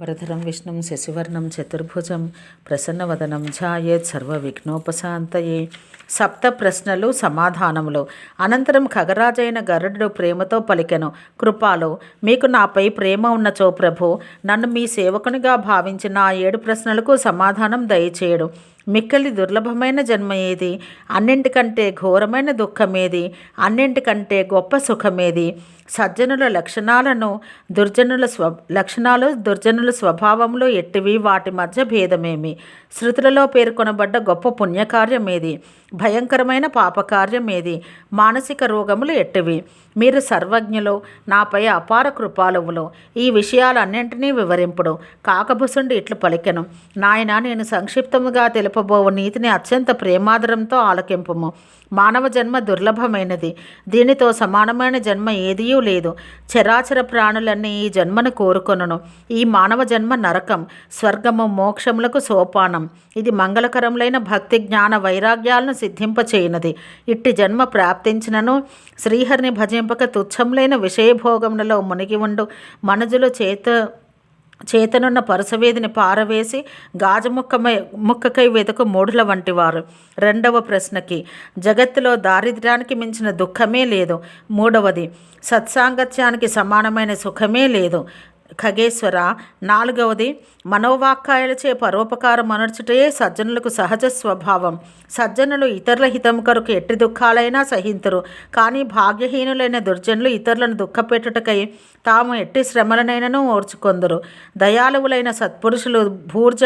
భరధరం విష్ణుం శశివర్ణం చతుర్భుజం ప్రసన్నవదనం ఝాయేత్ సర్వ విఘ్నోపశాంతయే సప్త ప్రశ్నలు సమాధానములు. అనంతరం ఖగరాజైన గరుడు ప్రేమతో పలికెను కృపాలో మీకు నాపై ప్రేమ ఉన్నచో ప్రభు నన్ను మీ సేవకునిగా భావించి నా ఏడు ప్రశ్నలకు సమాధానం దయచేయడు. మిక్కలి దుర్లభమైన జన్మ ఏది అన్నింటికంటే ఘోరమైన దుఃఖమేది. అన్నింటికంటే గొప్ప సుఖమేది. సజ్జనుల లక్షణాలను దుర్జనుల స్వ లక్షణాలు దుర్జనుల స్వభావంలో ఎట్టివి? వాటి మధ్య భేదమేమి? శృతులలో పేర్కొనబడ్డ గొప్ప పుణ్యకార్యమేది. భయంకరమైన పాపకార్యమేది. మానసిక రోగములు ఎట్టివి? మీరు సర్వజ్ఞులు నాపై అపార కృపాలువులు. ఈ విషయాలన్నింటినీ వివరింపుడు. కాకభుసుండి ఇట్లు పలికెను. నాయన నేను సంక్షిప్తముగా తెలుపబో నీతిని అత్యంత ప్రేమాదరంతో ఆలకింపము. మానవ జన్మ దుర్లభమైనది. దీనితో సమానమైన జన్మ ఏదియూ లేదు. చరాచర ప్రాణులన్నీ ఈ జన్మను కోరుకొనను. ఈ మానవ జన్మ నరకం స్వర్గము మోక్షములకు సోపానం. ఇది మంగళకరములైన భక్తి జ్ఞాన వైరాగ్యాలను సిద్ధింపచేయనది. ఇట్టి జన్మ ప్రాప్తించినను శ్రీహరిని భజింపక తుచ్చములైన విషయభోగములలో మునిగి ఉండు. మనుజులు చేత చేతనున్న పరుసవేదిని పారవేసి గాజముక్కమై ముక్కకై వెతుకు మూఢుల వంటివారు రెండవ ప్రశ్నకి జగత్తులో దారిద్ర్యానికి మించిన దుఃఖమే లేదు. మూడవది సత్సాంగత్యానికి సమానమైన సుఖమే లేదు. ఖగేశ్వర. నాలుగవది మనోవాక్కాయలచే పరోపకారం అనర్చుటే సజ్జనులకు సహజ స్వభావం. సజ్జనులు ఇతరుల హితం కొరకు ఎట్టి దుఃఖాలైనా సహింతురు. కానీ భాగ్యహీనులైన దుర్జనులు ఇతరులను దుఃఖపెట్టుటకై తాము ఎట్టి శ్రమలనైనను ఓర్చుకొందురు. దయాళువులైన సత్పురుషులు భూర్జ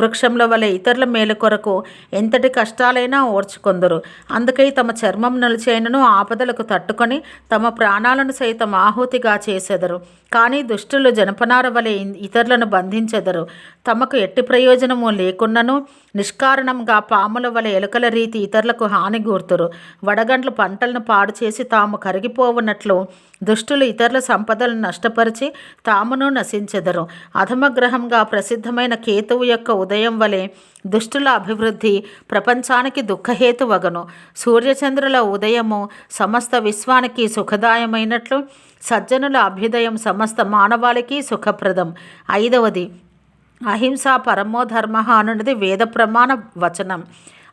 వృక్షంలో వలె ఇతరుల మేలు కొరకు ఎంతటి కష్టాలైనా ఓర్చుకొందరు. అందుకై తమ చర్మం నిలిచైనను ఆపదలకు తట్టుకొని తమ ప్రాణాలను సైతం ఆహుతిగా చేసెదరు. కానీ దుష్టులు జనపనార వలె ఇతరులను బంధించెదరు. తమకు ఎట్టి ప్రయోజనము లేకున్నను నిష్కారణంగా పాముల వలె ఎలుకల రీతి ఇతరులకు హాని గూర్తురు. వడగండ్లు పంటలను పాడు చేసి తాము కరిగిపోవున్నట్లు దుష్టులు ఇతరుల సంపదలను నష్టపరిచి తామును నశించెదరు. అధమగ్రహంగా ప్రసిద్ధమైన కేతువు యొక్క ఉదయం వలె దుష్టుల అభివృద్ధి ప్రపంచానికి దుఃఖహేతువగను. సూర్యచంద్రుల ఉదయము సమస్త విశ్వానికి సుఖదాయమైనట్లు సజ్జనుల అభ్యుదయం సమస్త మానవాళికి సుఖప్రదం. ఐదవది అహింస పరమో ధర్మ అనున్నది వేద ప్రమాణ వచనం.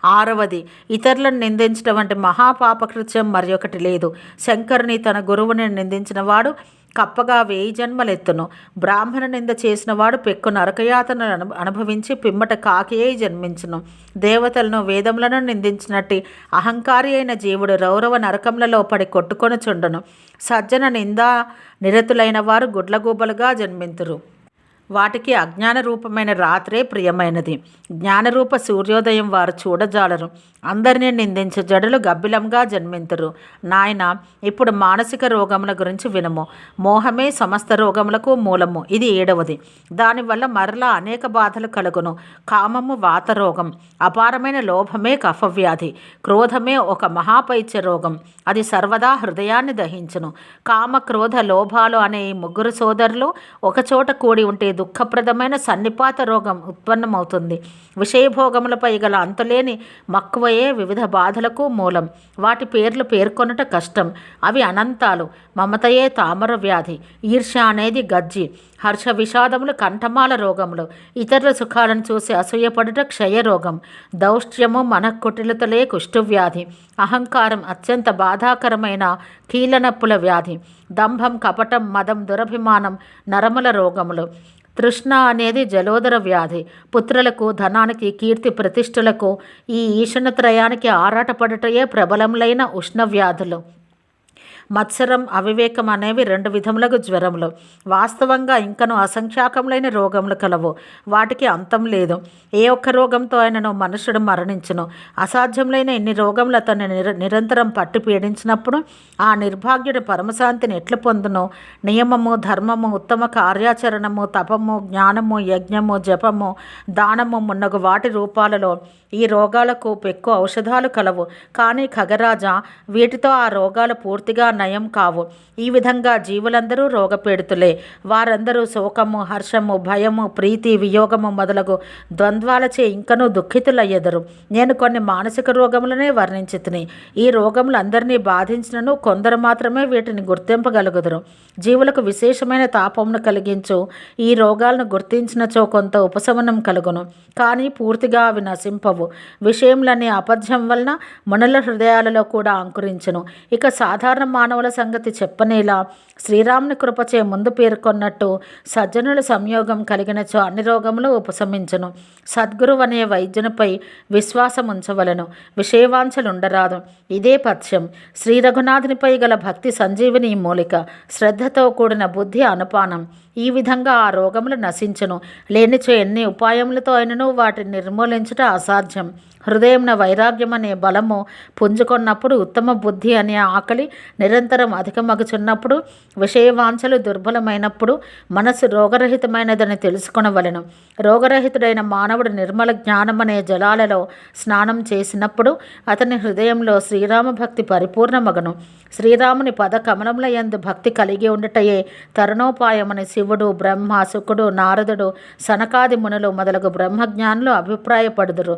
ఆరవది ఇతరులను నిందించడం వంటి మహాపాపకృత్యం మరి ఒకటి లేదు. శంకరుని తన గురువుని నిందించిన వాడు కప్పగా వేయి జన్మలెత్తును. బ్రాహ్మణ నింద చేసిన వాడు పెక్కు నరకయాతను అనుభవించి పిమ్మట కాకియే జన్మించును. దేవతలను వేదములను నిందించినట్టి అహంకారి అయిన జీవుడు రౌరవ నరకములలో పడి కొట్టుకొని చుండును సజ్జన నిందా నిరతులైన వారు గుడ్లగూబలుగా జన్మింతురు. వాటికి అజ్ఞాన రూపమైన రాత్రే ప్రియమైనది. జ్ఞానరూప సూర్యోదయం వారు చూడజాలరు. అందరినీ నిందించే జడులు గబ్బిలంగా జన్మింతురు. నాయన ఇప్పుడు మానసిక రోగముల గురించి వినము. మోహమే సమస్త రోగములకు మూలము. ఇది ఏడవది. దానివల్ల మరలా అనేక బాధలు కలుగును. కామము వాత రోగం అపారమైన లోభమే కఫవ్యాధి. క్రోధమే ఒక మహాపైత్య రోగం. అది సర్వదా హృదయాన్ని దహించును. కామ క్రోధ లోభాలు అనే ఈ ముగ్గురు సోదరులు ఒకచోట కూడి ఉంటే దుఃఖప్రదమైన సన్నిపాత రోగం ఉత్పన్నమవుతుంది. విషయభోగములపై గల అంతులేని మక్కువయే వివిధ బాధలకు మూలం. వాటి పేర్లు పేర్కొనట కష్టం. అవి అనంతాలు. మమతయే తామర వ్యాధి. ఈర్ష్య అనేది గజ్జి హర్ష విషాదములు కంఠమాల రోగములు. ఇతరుల సుఖాలను చూసి అసూయపడుట క్షయరోగం. దౌష్ట్యము మనకుటిలతలే కుష్ఠవ్యాధి. అహంకారం అత్యంత బాధాకరమైన కీలనప్పుల వ్యాధి. దంభం కపటం మదం దురభిమానం నరముల రోగములు. తృష్ణ అనేది జలోదర వ్యాధి. పుత్రులకు ధనానికి కీర్తి ప్రతిష్టలకు ఈ ఈషణత్రయానికి ఆరాటపడటయే ప్రబలములైన ఉష్ణ వ్యాధులు. మత్సరం అవివేకం అనేవి రెండు విధములకు జ్వరములు. వాస్తవంగా ఇంకను అసంఖ్యాకములైన రోగములు కలవు. వాటికి అంతం లేదు. ఏ ఒక్క రోగంతో ఆయనను మనుషుడు మరణించును. అసాధ్యములైన ఇన్ని రోగములు అతన్ని నిర నిరంతరం పట్టి పీడించినప్పుడు ఆ నిర్భాగ్యుడు పరమశాంతిని ఎట్లు పొందును? నియమము ధర్మము ఉత్తమ కార్యాచరణము తపము జ్ఞానము యజ్ఞము జపము దానము మున్నగు వాటి రూపాలలో ఈ రోగాలకు పెక్కు ఔషధాలు కలవు. కానీ ఖగరాజా వీటితో ఆ రోగాలు పూర్తిగా నయం కావు. ఈ విధంగా జీవులందరూ రోగపీడితులే. వారందరూ శోకము హర్షము భయము ప్రీతి వియోగము మొదలగు ద్వంద్వాలచే ఇంకనూ దుఃఖితులయ్యెదరు. నేను కొన్ని మానసిక రోగములనే వర్ణించితిని. ఈ రోగములు అందరినీ బాధించినను కొందరు మాత్రమే వీటిని గుర్తింపగలుగుదురు. జీవులకు విశేషమైన తాపమును కలిగించు ఈ రోగాలను గుర్తించినచో కొంత ఉపశమనం కలుగును. కానీ పూర్తిగా అవి నశింపవు. విషయంలోని అపథ్యం వలన మనుల హృదయాలలో కూడా అంకురించును. ఇక సాధారణ మానవుల సంగతి చెప్పనేలా శ్రీరాముని కృపచే ముందు పేర్కొన్నట్టు సజ్జనుల సంయోగం కలిగినచో అన్ని రోగములు ఉపశమించును. సద్గురు అనే వైద్యునిపై విశ్వాసం ఉంచవలను విషయవాంఛలుండరాదు. ఇదే పథ్యం. శ్రీ రఘునాథునిపై గల భక్తి సంజీవిని మూలిక. శ్రద్ధతో కూడిన బుద్ధి అనుపానం. ఈ విధంగా ఆ రోగములు నశించును. లేనిచో ఎన్ని ఉపాయములతో అయినను వాటిని నిర్మూలించుట అసాధ్యం. హృదయంన వైరాగ్యం అనే బలము పుంజుకొన్నప్పుడు ఉత్తమ బుద్ధి అనే ఆకలి నిరంతరం అధికమగుచున్నప్పుడు విషయవాంఛలు దుర్బలమైనప్పుడు మనసు రోగరహితమైనదని తెలుసుకొనవలెను. రోగరహితుడైన మానవుడు నిర్మల జ్ఞానం అనే జలాలలో స్నానం చేసినప్పుడు అతని హృదయంలో శ్రీరామ భక్తి పరిపూర్ణమగను. శ్రీరాముని పద కమలముల యందు భక్తి కలిగి ఉండటయే తరుణోపాయమని శివుడు శివుడు బ్రహ్మ శుకుడు నారదుడు సనకాది మునులు మొదలగు బ్రహ్మజ్ఞానులు అభిప్రాయపడుదురు.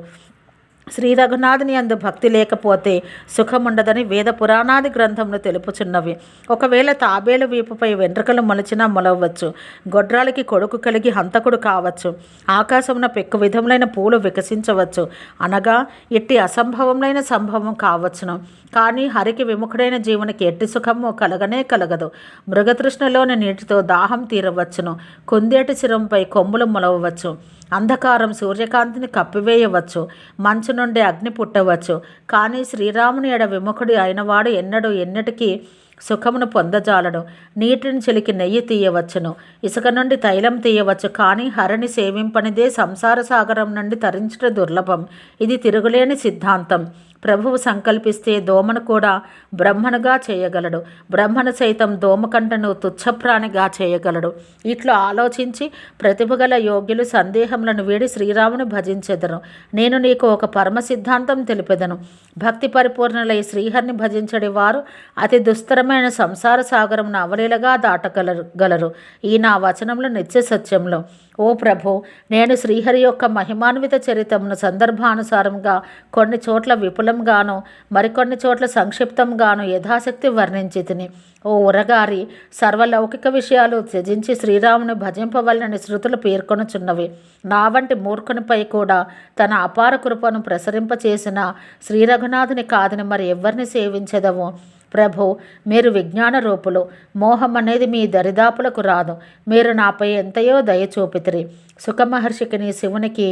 శ్రీ రఘునాథుని అందు భక్తి లేకపోతే సుఖముండదని వేద పురాణాది గ్రంథములు తెలుపుచున్నవి. ఒకవేళ తాబేలు వీపుపై వెంట్రుకలు మొలిచినా మొలవచ్చు. గొడ్రాలకి కొడుకు కలిగి హంతకుడు కావచ్చు. ఆకాశమున పెక్కు విధములైన పూలు వికసించవచ్చు. అనగా ఎట్టి అసంభవములైన సంభవం కావచ్చును. కానీ హరికి విముఖుడైన జీవునికి ఎట్టి సుఖము కలగనే కలగదు. మృగతృష్ణలోని నీటితో దాహం తీరవచ్చును. కుందేటి శిరంపై కొమ్ములు మొలవవచ్చు. అంధకారం సూర్యకాంతిని కప్పివేయవచ్చు మంచు నుండి అగ్ని పుట్టవచ్చు. కానీ శ్రీరాముని ఎడ విముఖుడి అయినవాడు ఎన్నడూ ఎన్నటికీ సుఖమును పొందజాలడు. నీటిని చిలికి నెయ్యి తీయవచ్చును ఇసుక నుండి తైలం తీయవచ్చు. కానీ హరిని సేవింపనిదే సంసార సాగరం నుండి తరించడం దుర్లభం. ఇది తిరుగులేని సిద్ధాంతం. ప్రభువు సంకల్పిస్తే దోమను కూడా బ్రహ్మనుగా చేయగలడు. బ్రహ్మను సైతం దోమకంటను తుచ్చప్రాణిగా చేయగలడు. ఇట్లా ఆలోచించి ప్రతిభగల యోగ్యులు సందేహములను వీడి శ్రీరాముని భజించెదను నేను నీకు ఒక పరమ సిద్ధాంతం తెలిపెదను. భక్తి పరిపూర్ణలై శ్రీహరిని భజించడి వారు అతి దుస్తరమైన సంసార సాగరమును అవలీలగా దాటగలరు గలరు. ఈ నా వచనములు నిత్య సత్యంలో ఓ ప్రభు నేను శ్రీహరి యొక్క మహిమాన్విత చరితమును సందర్భానుసారంగా కొన్ని చోట్ల విపులంగాను మరికొన్ని చోట్ల సంక్షిప్తంగాను యథాశక్తి వర్ణించి తిని ఓ ఉరగారి సర్వలౌకిక విషయాలు త్యజించి శ్రీరాముని భజింపవలనని శృతులు పేర్కొనుచున్నవి. నా వంటి మూర్ఖునిపై కూడా తన అపార కృపను ప్రసరింపచేసిన శ్రీ రఘునాథుని కాదని మరి ఎవరిని సేవించదవు? ప్రభు మీరు విజ్ఞాన రూపులు. మోహం అనేది మీ దరిదాపులకు రాదు. మీరు నాపై ఎంతయో దయ చూపితిరి. సుఖమహర్షికి నీ శివునికి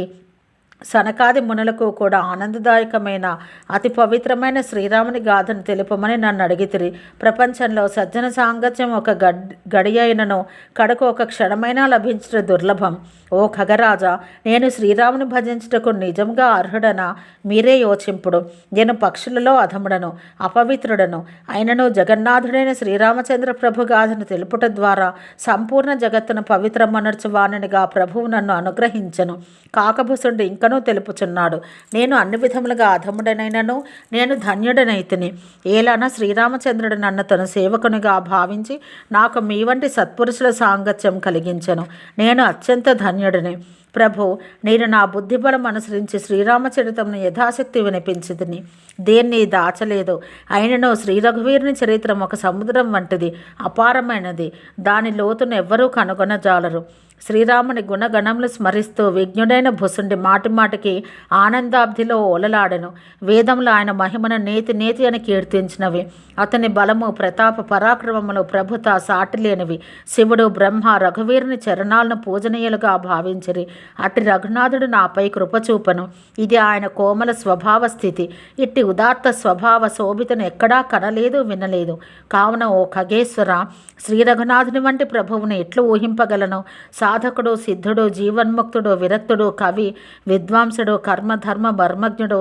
సనకాది మునులకు కూడా ఆనందదాయకమైన అతి పవిత్రమైన శ్రీరాముని గాథను తెలుపమని నన్ను అడిగితిరి. ప్రపంచంలో సజ్జన సాంగత్యం ఒక గడ్ గడి అయినను కడకు ఒక క్షణమైనా లభించిన దుర్లభం. ఓ ఖగరాజా నేను శ్రీరాముని భజించుటకు నిజంగా అర్హుడనా? మీరే యోచింపుడు. నేను పక్షులలో అధముడను అపవిత్రుడను. అయినను జగన్నాథుడైన శ్రీరామచంద్ర ప్రభు గాథను తెలుపుట ద్వారా సంపూర్ణ జగత్తును పవిత్రమనర్చు వాణినిగా ప్రభువు నన్ను అనుగ్రహించను. కాకభుసుడు ఇంకను తెలుపుచున్నాడు. నేను అన్ని విధములుగా అధముడనైనను నేను ధన్యుడనైతిని. ఏలానా శ్రీరామచంద్రుడు నన్ను తన సేవకునిగా భావించి నాకు మీ వంటి సత్పురుషుల సాంగత్యం కలిగించను. నేను అత్యంత ధన్యుడిని. ప్రభు నేను నా బుద్ధిబలం అనుసరించి శ్రీరామచరితంను యథాశక్తి వినిపించింది దేన్ని దాచలేదు. అయినను శ్రీ రఘువీరుని చరిత్రం ఒక సముద్రం వంటిది అపారమైనది. దాని లోతును ఎవ్వరూ కనుగొనజాలరు. శ్రీరాముని గుణగణములు స్మరిస్తూ విజ్ఞుడైన భుసుండి మాటి మాటికి ఆనందాబ్ధిలో ఓలలాడెను వేదములు ఆయన మహిమను నేతి నేతి అని కీర్తించినవి. అతని బలము ప్రతాప పరాక్రమములు ప్రభుత సాటిలేనివి. శివుడు బ్రహ్మ రఘువీరుని చరణాలను పూజనీయులుగా భావించిరి. అట్టి రఘునాథుడు నాపై కృపచూపను ఇది ఆయన కోమల స్వభావ స్థితి. ఇట్టి ఉదాత్త స్వభావ శోభితను ఎక్కడా కనలేదు వినలేదు. కావున ఓ ఖగేశ్వర శ్రీ రఘునాథుని వంటి ప్రభువుని ఎట్లు ఊహింపగలను? సాధకుడు సిద్ధుడు జీవన్ముక్తుడు విరక్తుడు కవి విద్వాంసుడు కర్మధర్మ మర్మజ్ఞుడు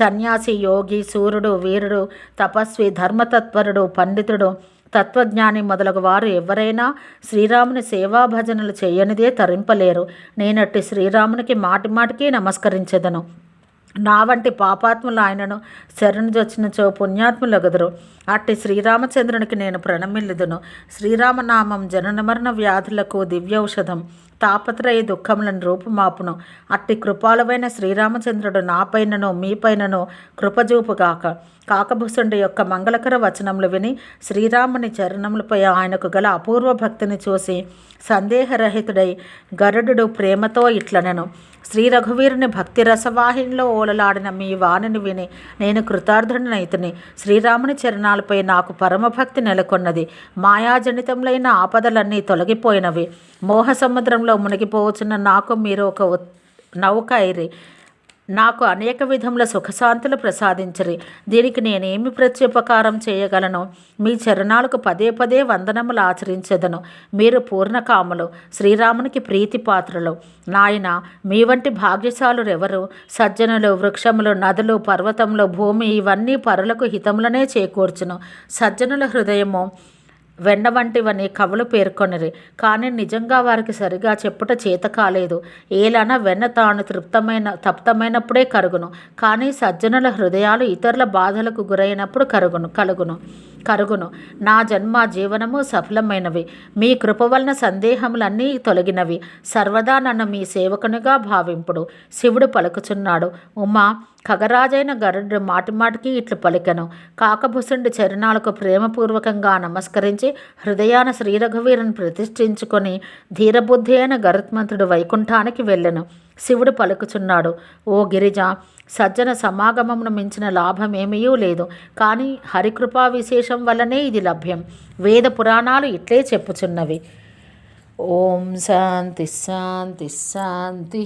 సన్యాసి యోగి సూర్యుడు వీరుడు తపస్వి ధర్మతత్పరుడు పండితుడు తత్వజ్ఞాని మొదలగు వారు ఎవరైనా శ్రీరాముని సేవా భజనలు చేయనిదే తరింపలేరు. నేనట్టి శ్రీరామునికి మాటి మాటికి నమస్కరించెదను. నా వంటి పాపాత్ములు ఆయనను శరణుజొచ్చినచో పుణ్యాత్ములగదురు అట్టి శ్రీరామచంద్రునికి నేను ప్రణమిల్లుదును. శ్రీరామనామం జనన మరణ వ్యాధులకు దివ్యౌషధం తాపత్రయ దుఃఖములను రూపుమాపును. అట్టి కృపాలవైన శ్రీరామచంద్రుడు నాపైనను మీపైనను కృపజూపుగాక కాకభూసుండి యొక్క మంగళకర వచనములు విని శ్రీరాముని చరణములపై ఆయనకు గల అపూర్వ భక్తిని చూసి సందేహరహితుడై గరుడు ప్రేమతో ఇట్లనను. శ్రీ రఘువీరుని భక్తి రసవాహినిలో ఓలలాడిన మీ వాణిని విని నేను కృతార్థుడినైతిని. శ్రీరాముని చరణాలపై నాకు పరమభక్తి నెలకొన్నది. మాయాజనితములైన ఆపదలన్నీ తొలగిపోయినవి. మోహ సముద్రంలో మునిగిపోవచ్చున్న నాకు మీరు ఒక నౌక ఐరి నాకు అనేక విధముల సుఖశాంతులు ప్రసాదించరి. దీనికి నేనేమి ప్రత్యుపకారం చేయగలను? మీ చరణాలకు పదే పదే వందనములు ఆచరించదను. మీరు పూర్ణకాములు శ్రీరామునికి ప్రీతి పాత్రలు నాయన మీ వంటి భాగ్యశాలురెవరు? సజ్జనులు వృక్షములు నదులు పర్వతములు భూమి ఇవన్నీ పరులకు హితములనే చేకూర్చును. సజ్జనుల హృదయము వెన్న వంటివని కవులు పేర్కొనిరి. కానీ నిజంగా వారికి సరిగా చెప్పుట చేత కాలేదు. ఏలన వెన్న తాను తృప్తమైన తప్తమైనప్పుడే కరుగును. కానీ సజ్జనుల హృదయాలు ఇతరుల బాధలకు గురైనప్పుడు కరుగును కలుగును. కరుగును. నా జన్మ జీవనము సఫలమైనవి. మీ కృప వలన సందేహములన్నీ తొలగినవి. సర్వదా నన్ను మీ సేవకునిగా భావింపుడు. శివుడు పలుకుచున్నాడు. ఉమా ఖగరాజైన గరుడు మాటిమాటికి ఇట్లు పలికెను. కాకభుసుండి చరణాలకు ప్రేమపూర్వకంగా నమస్కరించి హృదయాన శ్రీరఘువీరుని ప్రతిష్ఠించుకొని ధీరబుద్ధి అయిన గరుత్మంతుడు వైకుంఠానికి వెళ్ళెను. శివుడు పలుకుచున్నాడు. ఓ గిరిజ సజ్జన సమాగమమును మించిన లాభమేమీ లేదు. కానీ హరికృపా విశేషం వల్లనే ఇది లభ్యం. వేద పురాణాలు ఇట్లే చెప్పుచున్నవి. ఓం శాంతి శాంతి శాంతి.